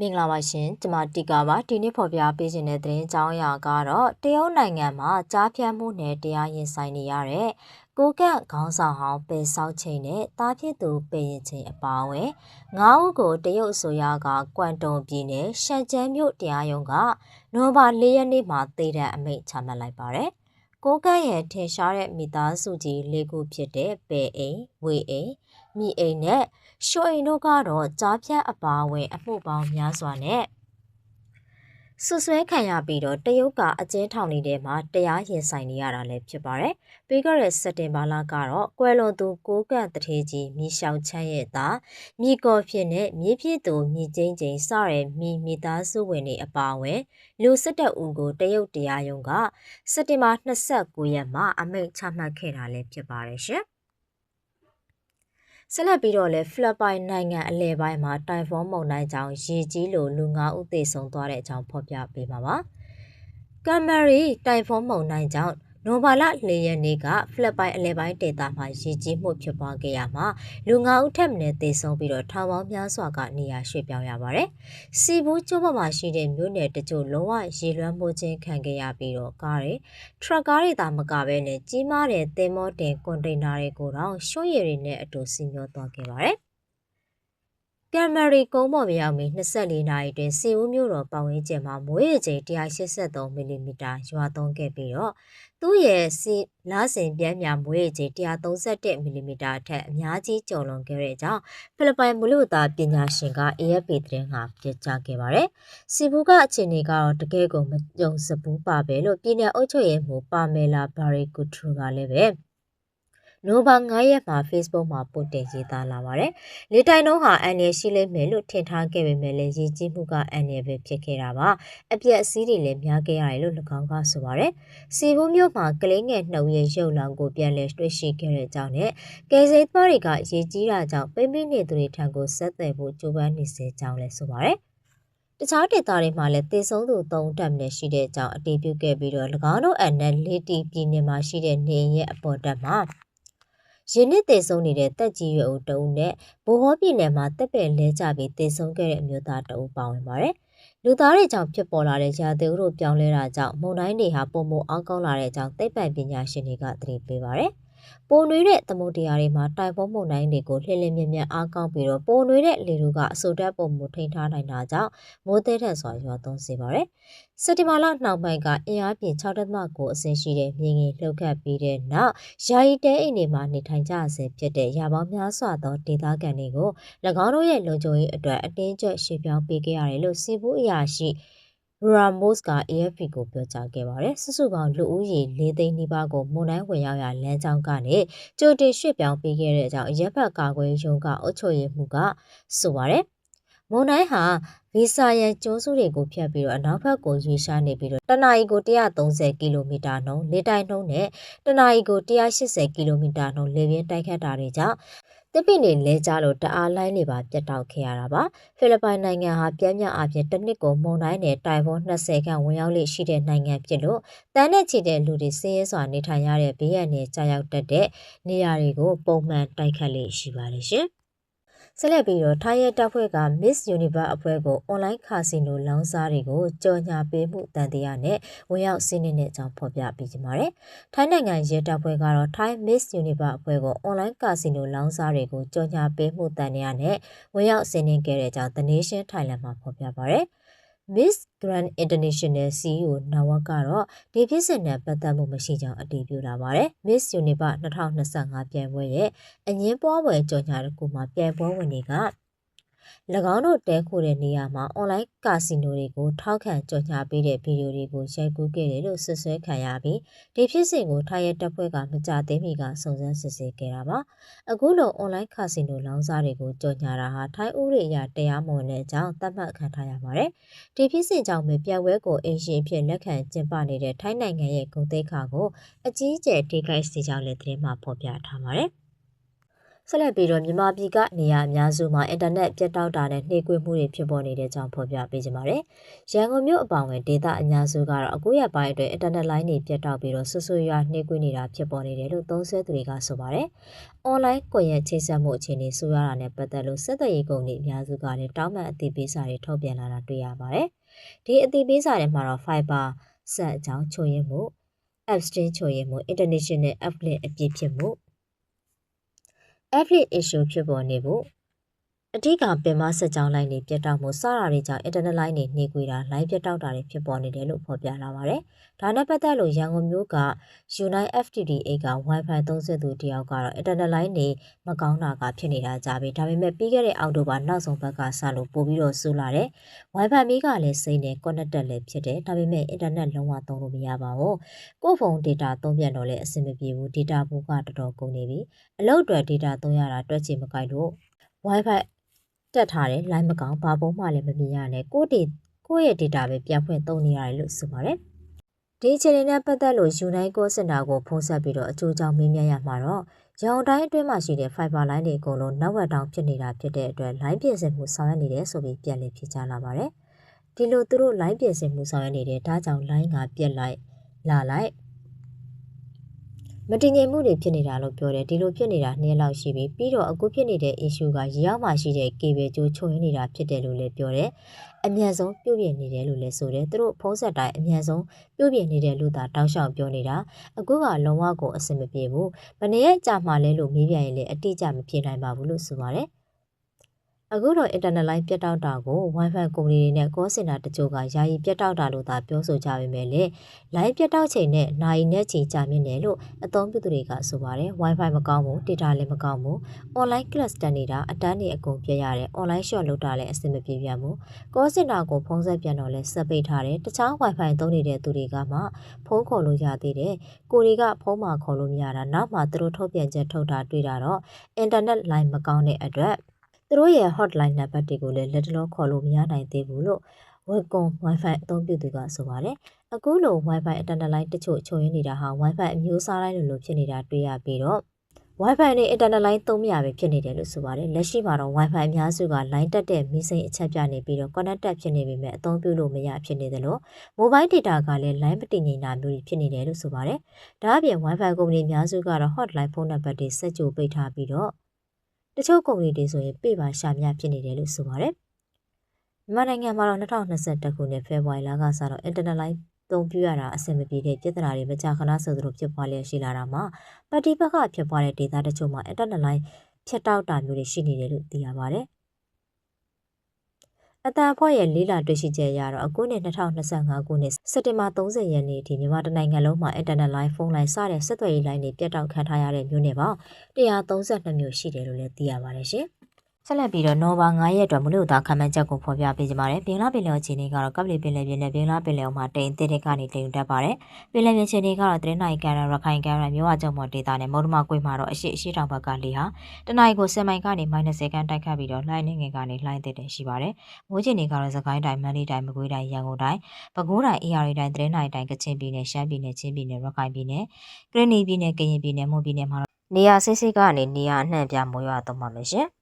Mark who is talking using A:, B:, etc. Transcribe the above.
A: မင်္ဂလာပါရှင်ကျမတီကာပါဒီနေ့ဖော်ပြပေးခြင်းတဲ့သတင်းကြောင်းအရာကတော့တရုတ်နိုင်ငံမှာကြားဖြတ်မှုနဲ့တရားရင်ဆိုင်နေရတဲ့ကိုကန့်ခေါင်းဆောင်ဟောင်းပေဆောက်ချိန်နဲ့တားဖြစ်သူပေရင်ချိန်အပါအဝင်ငါးဦးကိုတရုတ်အစိုးရကကွမ်တုံပြည်နယ်ရှန်ကျန်းမြို့တရားရုံးကနိုဝင်ဘာ၄ရက်နေ့မှာတည်တဲ့အမိန့်ချမှတ်လိုက်ပါတယ်ကိုကန့်ရဲ့ထင်ရှားတဲ့မိသားစုကြီး၄ခုဖြစ်တဲ့ပေအိမ်ဝေအိမ် မိအိမ်နဲ့ရွှေအိမ်တို့ကတော့ကြားဖြတ်အပါအဝင်အမှုပေါင်းများစွာနဲ့ဆွဆွဲခံရပြီးတော့တရုတ်ကအကျဉ်းထောင်နေတဲ့မှာတရားရင်ဆိုင်နေရတာလည်းဖြစ်ပါတယ်။ပြီးခဲ့တဲ့စက်တင်ဘာလကတော့ကွယ်လွန်သူကိုကန့်တထေးကြီးမြေရှောက်ချမ်းရဲ့သားမြေကော်ဖြစ်နဲ့မြေဖြစ်သူမြေကျင်းကျင်းစရဲမိမိသားစုဝင်တွေအပါအဝင်လူစစ်တပ်ဦးကိုတရုတ်တရားရုံးကစက်တင်ဘာ29ရက်မှာအမိန့်ချမှတ်ခဲ့တာလည်းဖြစ်ပါတယ်ရှင်။ ဆက်လက်ပြီးတော့လဲဖိလစ်ပိုင်နိုင်ငံအလဲပိုင်းမှာတိုင်ဖွန်းမုန်တိုင်းကြောင့်ရေကြီးလို့လူ9ဦးသေဆုံးသွားတဲ့အကြောင်းဖော်ပြပေးပါပါ။ကမ်မရီတိုင်ဖွန်းမုန်တိုင်းကြောင့် နိုဘာလ၄ရက်နေ့ကဖိလစ်ပိုင်အလဲပိုင်းဒေသမှာရေကြီးမှုဖြစ်ပွားခဲ့ရမှာလူ9ဦးထက်မနည်းသေဆုံးပြီးတော့ထောင်ပေါင်းများစွာကနေရာရွှေ့ပြောင်းရပါတယ်။စီဘူးကျိုးပေါ်မှာရှိတဲ့မြို့နယ်တချို့လုံးဝရေလွှမ်းမိုးခြင်းခံခဲ့ရပြီးတော့ကားတွေထရက်ကားတွေသာမကဘဲနဲ့ကြီးမားတဲ့သင်္ဘောတင်ကွန်တိန်နာတွေကိုတော့ရွှွရည်တွေနဲ့အတူစီမျောသွားခဲ့ပါတယ်။ ကမ်မရီကုန်းပေါ်မြောက်မီ24နာရီတွင်စီဦးမြို့တော်ပတ်ဝန်းကျင်မှာမိုးရေချိန်183မီလီမီတာရွာသွန်းခဲ့ပြီးတော့သူ့ရဲ့စီလစဉ်ပြင်းများမွေးချိန်131မီလီမီတာအထက်အများကြီးကျော်လွန်ခဲ့တဲ့အကြောင်းဖိလစ်ပိုင်မလူသားပညာရှင်က AFP သတင်းကပြောကြားခဲ့ပါတယ်။စီဘူးကအခြေအနေကတော့တကယ်ကိုမကြုံစဘူးပါပဲလို့ပြည်내အုပ်ချုပ်ရေးမှူးပါမဲလာဘာရီကူထရူကလည်းပဲ နိုဘာ9ရက်မှာ Facebook မှာပို့တင်ရေးသားလာပါတယ်။လေတိုင်နှုံးဟာအန်ရရှိလိမ့်မယ်လို့ထင်ထားခဲ့ပေမဲ့လည်းရည်ကြီးမှုကအန်ရပဲဖြစ်ခဲ့တာပါ။အပြက်အစည်းတွေလည်းများခဲ့ရတယ်လို့၎င်းကဆိုပါတယ်။စီဘူးမြို့မှာကလေးငယ်နှုတ်ရဲ့ရုပ်လောင်ကိုပြန်လည်တွေ့ရှိခဲ့တဲ့အကြောင်းနဲ့ကယ်ဆယ်သမားတွေကရည်ကြီးတာကြောင့်ပိမ့်ပိနေသူတွေထံကိုဆက်သွယ်ဖို့ကြိုးပမ်းနေစေကြောင်းလည်းဆိုပါတယ်။တခြားဒေသတွေမှာလည်းတေဆုံးသူ၃တက်နဲ့ရှိတဲ့အကြောင်းအတည်ပြုခဲ့ပြီးတော့၎င်းတို့အန်နဲ့လေတီပြည်နယ်မှာရှိတဲ့နေရဲ့အပေါ်တက်မှာ ရင်းနှစ်သေဆုံးနေတဲ့တက်ကြီးရွယ်ဦးတဦးနဲ့ဘိုးဟောပြည်နယ်မှာတက်ပယ်လဲကျပြီးသေဆုံးခဲ့တဲ့အမျိုးသားတဦးပါဝင်ပါတယ်။လူသားတွေကြောင့်ဖြစ်ပေါ်လာတဲ့ရာသီဥတုပြောင်းလဲတာကြောင့်မုန်တိုင်းတွေဟာပုံမအောင်ကောင်းလာတဲ့အကြောင်းသိပ္ပံပညာရှင်တွေကသတိပေးပါတယ်။ ပိုနွေးတဲ့သမုဒ္ဒရာတွေမှာတိုင်ပုံမုန်တိုင်းတွေကိုလှည့်လည်မြဲမြဲအားကောင်းပြီးတော့ပိုနွေးတဲ့လေတို့ကအဆိုတက်ပုံမှုထိန်းထားနိုင်တာကြောင့်မိုးသေးထန်စွာရွာသွန်းစေပါတယ်။စက်တင်ဘာလနှောင်းပိုင်းကအင်အားပြင်း6.9အဆင့်ရှိတဲ့မြေငင်လှုပ်ခတ်ပြီးတဲ့နောက်ယာယီတဲအိမ်တွေမှာနေထိုင်ကြဆဲဖြစ်တဲ့ရာပေါင်းများစွာသောဒေသခံတွေကို၎င်းတို့ရဲ့လုံခြုံရေးအတွက်အတင်းကျပ်ရှေ့ပြောင်းပေးခဲ့ရတယ်လို့စီဘူးအရာရှိ ရာမို့စ်က AFP ကိုပြောကြားခဲ့ပါတယ်။စုစုပေါင်းလူဦးရေ၄သိန်းနီးပါးကိုမွန်တိုင်းဝင်ရောက်ရာလမ်းကြောင်းကနေကြိုတင်ရွှေ့ပြောင်းပေးခဲ့တဲ့အကြောင်းအရက်ဘတ်ကာကွယ်ရုံကအုပ်ချုပ်ရေးမှူးကဆိုပါတယ်။မွန်တိုင်းဟာဗီဇာရန်ကျိုးစုတွေကိုဖျက်ပြီးတော့အနောက်ဘက်ကိုရွေ့ရှားနေပြီးတော့တနအီကို130ကီလိုမီတာနှုန်းလေတိုက်နှုန်းနဲ့တနအီကို180ကီလိုမီတာနှုန်းလေပြင်းတိုက်ခတ်တာတွေကြောင့် တစ်ပင်တွေလဲကြလို့တအားလိုင်းတွေပါပြတ်တောက်ခဲ့ရတာပါဖိလစ်ပိုင်နိုင်ငံဟာပြင်းပြအပြင်တစ်နှစ်ကိုမုန်တိုင်းနဲ့တိုင်ဖွန်း20ခန့်ဝင်ရောက်လေရှိတဲ့နိုင်ငံဖြစ်လို့တန်းနဲ့ချီတဲ့လူတွေစင်းရဲစွာနေထိုင်ရတဲ့ဘေးရန်တွေကြာရောက်တတ်တဲ့နေရာတွေကိုပုံမှန်တိုက်ခတ်လေရှိပါတယ်ရှင် ဆက်လက်ပြီးတော့ထိုင်းရဲတပ်ဖွဲ့က Miss Universe အဖွဲ့ကိုအွန်လိုင်းကာစီနိုလောင်းစားတွေကိုကြော်ညာပေးမှုတန်တရားနဲ့ဝင်ရောက်စီးနှင်းတဲ့အကြောင်းဖော်ပြပေးကြပါမယ်။ထိုင်းနိုင်ငံရဲတပ်ဖွဲ့ကတော့ Thai Miss Universe အဖွဲ့ကိုအွန်လိုင်းကာစီနိုလောင်းစားတွေကိုကြော်ညာပေးမှုတန်တရားနဲ့ဝင်ရောက်စီးနှင်းခဲ့တဲ့အကြောင်း The Nation Thailand မှာဖော်ပြပါရယ်။ Miss Grand International CEO နာဝတ်ကတော့ဒီဖြစ်စဉ်နဲ့ပတ်သက်မှုမရှိကြောင်းအတည်ပြုလာပါတယ်။ Miss Universe 2025ပြိုင်ပွဲရဲ့အငင်းပွားပွဲကြော်ညာတစ်ခုမှာပြိုင်ပွဲဝင်တွေက၎ င်းတို့တဲခိုတဲ့နေရာမှာအွန်လိုင်းကာစီနိုတွေကိုထောက်ခံကြော်ညာပေးတဲ့ဗီဒီယိုတွေကိုရိုက်ကူးခဲ့တယ်လို့ဆွဆွဲခံရပြီးဒီဖြစ်စဉ်ကိုထိုင်းရဲတပ်ဖွဲ့ကမကြသေးမီကစုံစမ်းစစ်ဆေးခဲ့တာပါအခုလိုအွန်လိုင်းကာစီနိုလောင်းစားတွေကိုကြော်ညာတာဟာထိုင်းဥပဒေအရတရားမဝင်တဲ့အကြောင်းသတ်မှတ်ခံထားရပါတယ်ဒီဖြစ်စဉ်ကြောင့်ပဲပြန်ဝဲကိုအင်ရှင်ဖြစ်လက်ခံကျင်းပနေတဲ့ထိုင်းနိုင်ငံရဲ့ဂုဏ်သိက္ခာကိုအကြီးအကျယ်ထိခိုက်စေကြောင်းလည်းသတင်းမှာဖော်ပြထားပါတယ် ဆက်လက်ပြီးတော့မြန်မာပြည်ကနေရာအများစုမှာအင်တာနက်ပြတ်တောက်တာနဲ့နှိကွေးမှုတွေဖြစ်ပေါ်နေတဲ့အကြောင်းဖော်ပြပေးကြပါမယ်။ရန်ကုန်မြို့အပောင်ဝင်ဒေသအများစုကတော့အခုရက်ပိုင်းအတွင်းအင်တာနက်လိုင်းတွေပြတ်တောက်ပြီးတော့ဆွဆွရွာနှိကွေးနေတာဖြစ်ပေါ်နေတယ်လို့သုံးဆွဲသူတွေကဆိုပါတယ်။ online ကွန်ရက်ချိတ်ဆက်မှုအခြေအနေဆိုရတာနဲ့ပတ်သက်လို့စက်သက်ရေးကုန်တွေအများစုကလည်းတောင်းပန်အသိပေးစာတွေထုတ်ပြန်လာတာတွေ့ရပါတယ်။ဒီအသိပေးစာတွေမှာတော့ Fiber ဆက်အကြောင်းချို့ရင်းမှု Epstein ချို့ရင်းမှု International Affiliate အပြစ်ဖြစ်မှု affiliate issue ဖြစ်ပေါ်နေဖို့ အထူးကပင်မဆက်ကြောင်းလိုင်းတွေပြတ်တောက်မှုစတာတွေကြောင့် internet line တွေနှိကွေးတာ line ပြတ်တောက်တာတွေဖြစ်ပေါ်နေတယ်လို့ဖော်ပြလာပါတယ်။ဒါနဲ့ပတ်သက်လို့ရန်ကုန်မြို့က Unite FTDA က Wi-Fi သုံးစွဲသူတယောက်ကတော့ internet line တွေမကောင်းတာကဖြစ်နေတာကြပြီ။ဒါပေမဲ့ပြီးခဲ့တဲ့အောက်တိုဘာနောက်ဆုံးဘက်ကစလို့ပို့ပြီးတော့ဆိုးလာတယ်။ Wi-Fi မီးကလည်းစိမ့်နေ connected လည်းဖြစ်တယ်။ဒါပေမဲ့ internet လုံးဝသုံးလို့မရပါဘူး။ကို့ဖုန်း data သုံးပြန်တော့လည်းအဆင်မပြေဘူး။ data ဘူးကတော်တော်ကုန်နေပြီ။အလုပ်အတွက် data သုံးရတာတွက်ချင်မကြိုက်လို့ Wi-Fi တက်ထားတယ် line မကောင်းဘာပုံးမှလည်းမမြင်ရနဲ့ကိုဒီကိုယ့်ရဲ့ data ပဲပြန်ဖွင့်သုံးနေရတယ်လို့ဆိုပါတယ်ဒီအခြေအနေနဲ့ပတ်သက်လို့ Unite Call Center ကိုဖုန်းဆက်ပြီးတော့အကျိုးကြောင့်မေးမြန်းရမှာတော့ရောင်တိုင်းအတွင်းမှာရှိတဲ့ fiber line တွေအကုန်လုံးနောက်ဝက်တောင်ဖြစ်နေတာဖြစ်တဲ့အတွက် line ပြင်ဆင်မှုဆောင်ရွက်နေတယ်ဆိုပြီးပြန်လည်ဖြေကြားလာပါတယ်ဒီလိုသူတို့ line ပြင်ဆင်မှုဆောင်ရွက်နေတယ်ဒါကြောင့် line ကပြက်လိုက်လာလိုက် မတည်ငြိမ်မှုတွေဖြစ်နေတာလို့ပြောတယ်ဒီလိုဖြစ်နေတာနှစ်လောက်ရှိပြီပြီးတော့အခုဖြစ်နေတဲ့ issue ကရေအောက်မှာရှိတဲ့ cable ကျိုးချုံရင်းနေတာဖြစ်တယ်လို့လည်းပြောတယ်အမြန်ဆုံးပြုတ်ပြင်းနေတယ်လို့လည်းဆိုတယ်သူတို့ဖုံးဆက်တိုင်းအမြန်ဆုံးပြုတ်ပြင်းနေတယ်လို့သာတောက်လျှောက်ပြောနေတာအခုကလုံးဝကိုအဆင်မပြေဘူးဘယ်နည်းကြာမှလဲလို့မေးပြန်ရင်လည်းအတိအကျမဖြေနိုင်ပါဘူးလို့ဆိုပါတယ် အခုတော့ internet line ပြတ်တောက်တာကို Wi-Fi ကုမ္ပဏီတွေနဲ့ call center တချို့ကယာယီပြတ်တောက်တာလို့သာပြောဆိုကြပေမဲ့လည်း line ပြတ်တောက်ချိန်နဲ့နိုင်နဲ့ချိန်ကြာမြင့်တယ်လို့အသုံးပြုသူတွေကဆိုပါတယ် Wi-Fi မကောင်းဘူး data လည်းမကောင်းဘူး online class တက်နေတာအတန်းတွေအကုန်ပြရတယ် online short လုပ်တာလည်းအဆင်မပြေပြန်ဘူး call center ကိုဖုန်းဆက်ပြန်တော့လည်းဆက်ပိတ်ထားတယ်တခြား Wi-Fi သုံးနေတဲ့သူတွေကမှဖုန်းခေါ်လို့ရသေးတယ်ကိုတွေကဖုန်းမှာခေါ်လို့မရတာနောက်မှသူတို့ထုတ်ပြန်ချက်ထုတ်တာတွေ့တာတော့ internet line မကောင်းတဲ့အတွက် သူတို့ရဲ့ hotline နံပါတ်တွေကိုလည်းလက်တလောခေါ်လို့မရနိုင်သေးဘူးလို့ Wacom Wi-Fi အသုံးပြုသူကဆိုပါတယ်။အခုလို Wi-Fi internet line တချို့ချုံရင်းနေတာဟာ Wi-Fi အမျိုးအစားတိုင်းလိုလိုဖြစ်နေတာတွေ့ရပြီးတော့ Wi-Fi နဲ့ internet line သုံးမရပဲဖြစ်နေတယ်လို့ဆိုပါတယ်။လက်ရှိမှာတော့ Wi-Fi အများစုက line တက်တဲ့မီးစိမ်းအချက်ပြနေပြီးတော့ connected ဖြစ်နေပေမဲ့အသုံးပြုလို့မရဖြစ်နေတယ်လို့ mobile data ကလည်း line မတည်ငြိမ်တာမျိုးဖြစ်နေတယ်လို့ဆိုပါတယ်။ဒါအပြင် Wi-Fi ကုမ္ပဏီအများစုကတော့ hotline ဖုန်းနံပါတ်တွေဆက်ကြိုပိတ်ထားပြီးတော့ တချို့ကုမ္ပဏီတွေဆိုရင်ပေပါရှာမြဖြစ်နေတယ်လို့ဆိုပါတယ်။မြန်မာနိုင်ငံမှာတော့2021ခုနှစ်ဖေဖော်ဝါရီလကစတော့ internet line သုံးပြရတာအဆင်မပြေတဲ့ပြဿနာတွေမကြာခဏဆိုသလိုဖြစ်ပွားလျက်ရှိလာတာမှာပါတီဘက်ကဖြစ်ပွားတဲ့ဒေတာတချို့မှာ internet line ဖြတ်တောက်တာမျိုးတွေရှိနေတယ်လို့သိရပါတယ်။ အတန်အဖွဲ့ရဲ့လေးလာတွေ့ရှိချက်အရတော့အခုနှစ်2025ခုနှစ်စက်တင်ဘာ30ရက်နေ့အထိမြန်မာတိုင်းနိုင်ငံလုံးမှာ internet line ဖုန်းလိုင်းစတဲ့ဆက်သွယ်ရေးလိုင်းတွေပြတ်တောက်ခံထားရတဲ့မြို့နယ်ပေါင်း132မြို့ရှိတယ်လို့လည်းသိရပါတယ်ရှင်။ ဆက်လက်ပြီးတော့နိုဘာ9ရက်အတွက်မလို့သားခံမှန်းချက်ကိုဖော်ပြပေးကြပါမယ်။ပင်လာပင်လယ်အခြေအနေကတော့ကပ်ပလီပင်လယ်ပြင်နဲ့ပင်လာပင်လယ်မှာတိမ်တစ်တစ်ကနေတိမ်တက်ပါတယ်။ပင်လယ်ပြင်အခြေအနေကတော့တရနိုင်ကန်ရရခိုင်ကန်ရမြို့ဝကျုံမော်ဒေတာနဲ့မုံဒမကွေမှာတော့အရှိအရှိတောင်ဘက်ကလေဟာတနင်္ဂနွေကို10မိုင်ကနေ -10 ကန်တိုက်ခတ်ပြီးတော့လှိုင်းနေငယ်ကနေလှိုင်းတစ်တဲ့ရှိပါတယ်။မိုးချိန်တွေကတော့စကိုင်းတိုင်းမန္တလေးတိုင်းမကွေးတိုင်းရန်ကုန်တိုင်းပဲခူးတိုင်းအေရီတိုင်းတရနိုင်တိုင်းကချင်ပြည်နယ်ရှမ်းပြည်နယ်ချင်းပြည်နယ်ရခိုင်ပြည်နယ်ကရင်နီပြည်နယ်ကရင်ပြည်နယ်မွန်ပြည်နယ်မှာနေရာစိစိကနေနေရာအနှံ့ပြမိုးရွာတော့မှာမယ်ရှင်။